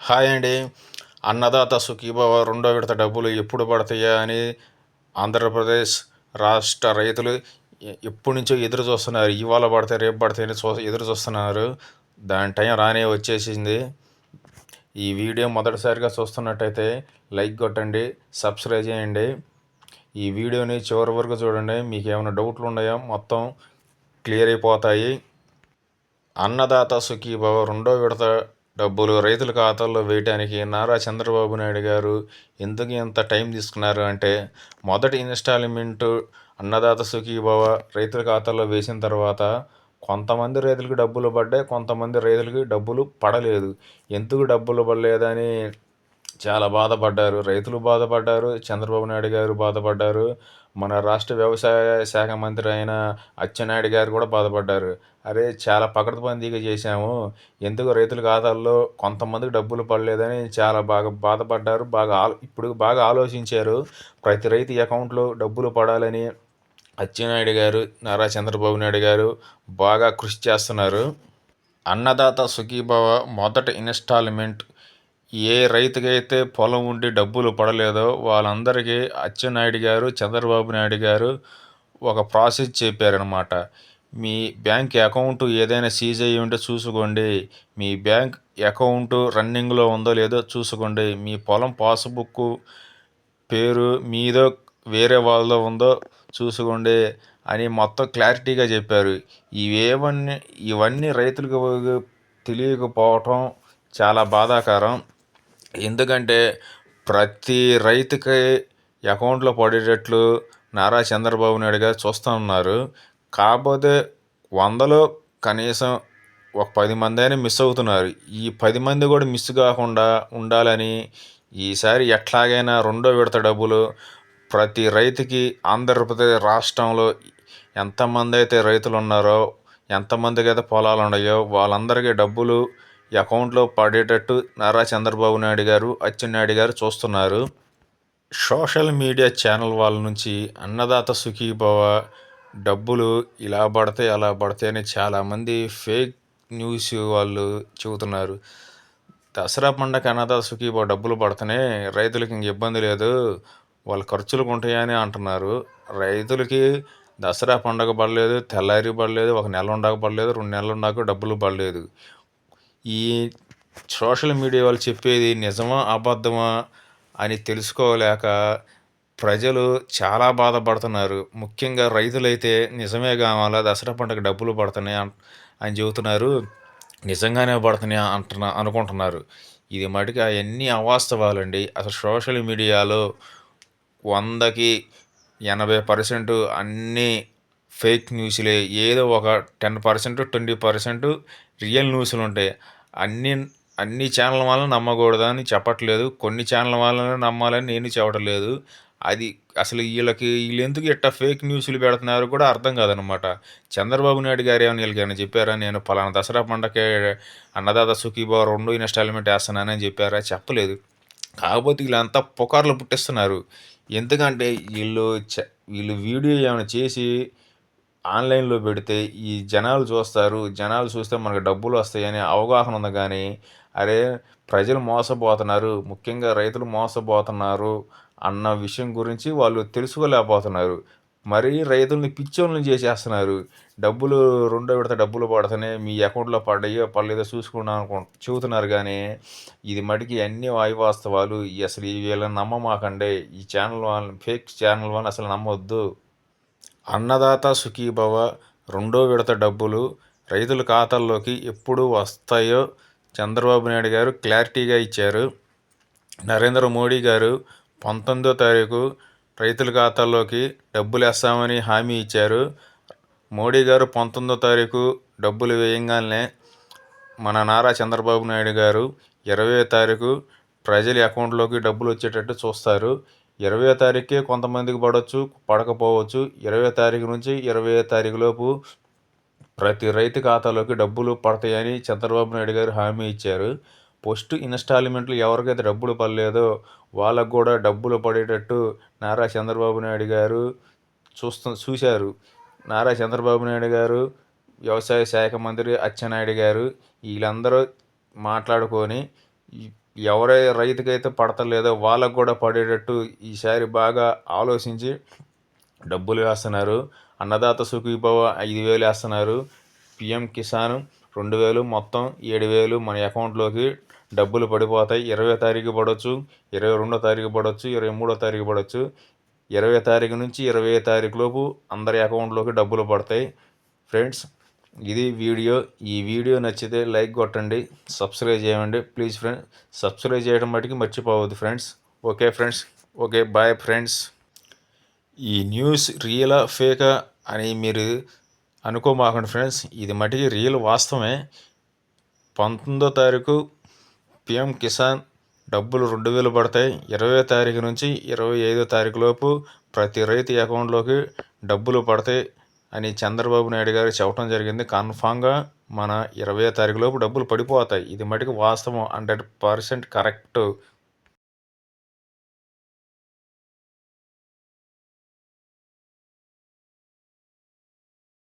Hi అండి. అన్నదాత సుఖీభవ రెండో విడత డబ్బులు ఎప్పుడు పడతాయా అని ఆంధ్రప్రదేశ్ రాష్ట్ర రైతులు ఎప్పటి నుంచో ఎదురు చూస్తున్నారు. ఇవాళ పడతాయి రేపు పడతాయని చూ ఎదురు చూస్తున్నారు. దాని టైం రానే వచ్చేసింది. ఈ వీడియో మొదటిసారిగా చూస్తున్నట్టయితే లైక్ కొట్టండి సబ్స్క్రైబ్ చేయండి. ఈ వీడియోని చివరి వరకు చూడండి. మీకు ఏమైనా డౌట్లు ఉన్నాయో? మొత్తం క్లియర్ అయిపోతాయి. అన్నదాత సుఖీభవ రెండో విడత డబ్బులు రైతుల ఖాతాల్లో వేయడానికి నారా చంద్రబాబు నాయుడు గారు ఎందుకు ఇంత టైం తీసుకున్నారు అంటే మొదటి ఇన్స్టాల్మెంట్ అన్నదాత సుఖీభవ రైతుల ఖాతాల్లో వేసిన తర్వాత కొంతమంది రైతులకు డబ్బులు పడ్డాయి కొంతమంది రైతులకి డబ్బులు పడలేదు. ఎందుకు డబ్బులు పడలేదని చాలా బాధపడ్డారు. రైతులు బాధపడ్డారు. చంద్రబాబు నాయుడు గారు బాధపడ్డారు. మన రాష్ట్ర వ్యవసాయ శాఖ మంత్రి అయిన అచ్చెన్నాయుడు గారు కూడా బాధపడ్డారు. అరే చాలా పకడ్బందీగా చేశాము. ఎందుకు రైతుల ఖాతాల్లో కొంతమందికి డబ్బులు పడలేదని చాలా బాగా బాధపడ్డారు. బాగా ఆలో ఇప్పుడు బాగా ఆలోచించారు. ప్రతి రైతు అకౌంట్లో డబ్బులు పడాలని అచ్చెన్నాయుడు గారు నారా చంద్రబాబు నాయుడు గారు బాగా కృషి చేస్తున్నారు. అన్నదాత సుఖీభవ మొదటి ఇన్స్టాల్మెంట్ ఏ రైతుకైతే పొలం ఉండి డబ్బులు పడలేదో వాళ్ళందరికీ అచ్చెన్నాయుడు గారు చంద్రబాబు నాయుడు గారు ఒక ప్రాసెస్ చెప్పారనమాట మీ బ్యాంక్ అకౌంట్ ఏదైనా సీజ్ అయ్యి ఉంటే చూసుకోండి. మీ బ్యాంక్ అకౌంట్ రన్నింగ్లో ఉందో లేదో చూసుకోండి. మీ పొలం పాస్బుక్ పేరు మీదో వేరే వాళ్ళదో ఉందో చూసుకోండి అని మొత్తం క్లారిటీగా చెప్పారు. ఇవేవన్నీ ఇవన్నీ రైతులకు తెలియకపోవటం చాలా బాధాకరం. ఎందుకంటే ప్రతి రైతుకి అకౌంట్లో పడేటట్లు నారా చంద్రబాబు నాయుడు గారు చూస్తూ ఉన్నారు. కాకపోతే వందలో కనీసం ఒక పది మంది అయినా మిస్ అవుతున్నారు. ఈ పది మంది కూడా మిస్ కాకుండా ఉండాలని ఈసారి ఎట్లాగైనా రెండో విడత డబ్బులు ప్రతి రైతుకి ఆంధ్రప్రదేశ్ రాష్ట్రంలో ఎంతమంది అయితే రైతులు ఉన్నారో ఎంతమందికి అయితే పొలాలు ఉన్నాయో వాళ్ళందరికీ డబ్బులు ఈ అకౌంట్లో పడేటట్టు నారా చంద్రబాబు నాయుడు గారు అచ్చెన్నాయుడు గారు చూస్తున్నారు. సోషల్ మీడియా ఛానల్ వాళ్ళ నుంచి అన్నదాత సుఖీభవ డబ్బులు ఇలా పడితే అలా పడతాయి అని చాలామంది ఫేక్ న్యూస్ వాళ్ళు చెబుతున్నారు. దసరా పండగ అన్నదాత సుఖీభవ డబ్బులు పడితేనే రైతులకి ఇంక ఇబ్బంది లేదు వాళ్ళ ఖర్చులకు ఉంటాయని అంటున్నారు. రైతులకి దసరా పండగ పడలేదు తెల్లారి పడలేదు ఒక నెల ఉండక పడలేదు రెండు నెలలు ఉండక డబ్బులు పడలేదు. ఈ సోషల్ మీడియా వాళ్ళు చెప్పేది నిజమా అబద్ధమా అని తెలుసుకోలేక ప్రజలు చాలా బాధపడుతున్నారు. ముఖ్యంగా రైతులైతే నిజమే కావాలా దసరా పండుగ డబ్బులు పడుతున్నాయి అని చెబుతున్నారు. నిజంగానే పడుతున్నాయి అంటున్నా అనుకుంటున్నారు. ఇది మటుకు అవన్నీ అవాస్తవాలండి. అసలు సోషల్ మీడియాలో వందకి ఎనభై పర్సెంట్ అన్నీ ఫేక్ న్యూస్లే. ఏదో ఒక ten percent twenty percent real న్యూస్లు ఉంటాయి అన్ని అన్ని ఛానల్ వాళ్ళని నమ్మకూడదని చెప్పట్లేదు. కొన్ని ఛానల్ వాళ్ళని నమ్మాలని నేను చెప్పడం లేదు అది అసలు వీళ్ళకి వీళ్ళు ఎందుకు ఇట్ట ఫేక్ న్యూస్లు పెడుతున్నారు కూడా అర్థం కాదనమాట. చంద్రబాబు నాయుడు గారు ఏమైనా వీళ్ళకి చెప్పారా? నేను పలానా దసరా పండగకి అన్నదాత సుఖీబా రెండు ఇన్స్టాల్మెంట్ వేస్తున్నానని చెప్పారా? చెప్పలేదు. కాకపోతే వీళ్ళంతా పుకార్లు పుట్టిస్తున్నారు. ఎందుకంటే వీళ్ళు చ- వీళ్ళు వీడియో ఏమైనా చేసి ఆన్లైన్లో పెడితే ఈ జనాలు చూస్తారు. జనాలు చూస్తే మనకు డబ్బులు వస్తాయని అవగాహన ఉంది కానీ అరే ప్రజలు మోసపోతున్నారు. ముఖ్యంగా రైతులు మోసపోతున్నారు అన్న విషయం గురించి వాళ్ళు తెలుసుకోలేకపోతున్నారు. మరి రైతుల్ని పిచ్చోళ్ళని చేసేస్తున్నారు. డబ్బులు రెండో విడత డబ్బులు పడుతున్నాయి మీ అకౌంట్లో పడ్డాయో పడలేదో చూసుకున్నాను అనుకో చెబుతున్నారు కానీ ఇది మటుకి అన్ని వాయువాస్తవాలు. ఈ అసలు వీళ్ళని నమ్మమాకండే. ఈ ఛానల్ వాళ్ళని ఫేక్ ఛానల్ వాళ్ళని అసలు నమ్మొద్దు. అన్నదాత సుఖీభవ రెండో విడత డబ్బులు రైతుల ఖాతాల్లోకి ఎప్పుడు వస్తాయో చంద్రబాబు నాయుడు గారు క్లారిటీగా ఇచ్చారు. నరేంద్ర మోడీ గారు పంతొమ్మిదో తారీఖు రైతుల ఖాతాల్లోకి డబ్బులు వేస్తామని హామీ ఇచ్చారు. మోడీ గారు పంతొమ్మిదో తారీఖు డబ్బులు వేయంగానే మన నారా చంద్రబాబు నాయుడు గారు ఇరవై తారీఖు ప్రజల అకౌంట్లోకి డబ్బులు వచ్చేటట్టు చూస్తారు. ఇరవై తారీఖుకే కొంతమందికి పడవచ్చు పడకపోవచ్చు. ఇరవై తారీఖు నుంచి ఇరవై తారీఖు లోపు ప్రతి రైతు ఖాతాలోకి డబ్బులు పడతాయని చంద్రబాబు నాయుడు గారు హామీ ఇచ్చారు. పోస్ట్ ఇన్స్టాల్మెంట్లు ఎవరికైతే డబ్బులు పడలేదో వాళ్ళకు కూడా డబ్బులు పడేటట్టు నారా చంద్రబాబు నాయుడు గారు చూస్తూ చూశారు. నారా చంద్రబాబు నాయుడు గారు వ్యవసాయ శాఖ మంత్రి అచ్చెన్నాయుడు గారు వీళ్ళందరూ మాట్లాడుకొని ఎవరై రైతుకైతే పడతలేదో వాళ్ళకు కూడా పడేటట్టు ఈసారి బాగా ఆలోచించి డబ్బులు వేస్తున్నారు. అన్నదాత సుఖీభవ ఐదు వేలు వేస్తున్నారు. పిఎం కిసాన్ రెండు వేలు మొత్తం ఏడు వేలు. మన అకౌంట్లోకి డబ్బులు పడిపోతాయి. ఇరవై తారీఖు పడవచ్చు ఇరవై రెండో తారీఖు పడవచ్చు ఇరవై మూడో తారీఖు పడవచ్చు ఇరవై తారీఖు నుంచి ఇరవై తారీఖు లోపు అందరి అకౌంట్లోకి డబ్బులు పడతాయి. ఫ్రెండ్స్ ఇది వీడియో. ఈ వీడియో నచ్చితే లైక్ కొట్టండి సబ్స్క్రైబ్ చేయండి. ప్లీజ్ ఫ్రెండ్స్ సబ్స్క్రైబ్ చేయడం మటుకు మర్చిపోవద్దు friends okay friends okay bye friends ఈ న్యూస్ రియలా ఫేకా అని మీరు అనుకోమాకండి ఫ్రెండ్స్ ఇది మటుకి రియల్ వాస్తవమే. పంతొమ్మిదో తారీఖు పిఎం కిసాన్ డబ్బులు రెండు వేలు పడతాయి. ఇరవై తారీఖు నుంచి ఇరవై ఐదో తారీఖు లోపు ప్రతి రైతు అకౌంట్లోకి డబ్బులు పడతాయి. అని చంద్రబాబు నాయుడు గారు చెప్పడం జరిగింది. కన్ఫామ్గా మన ఇరవై తారీఖు లోపు డబ్బులు పడిపోతాయి. ఇది మటుకు వాస్తవం. Hundred percent correct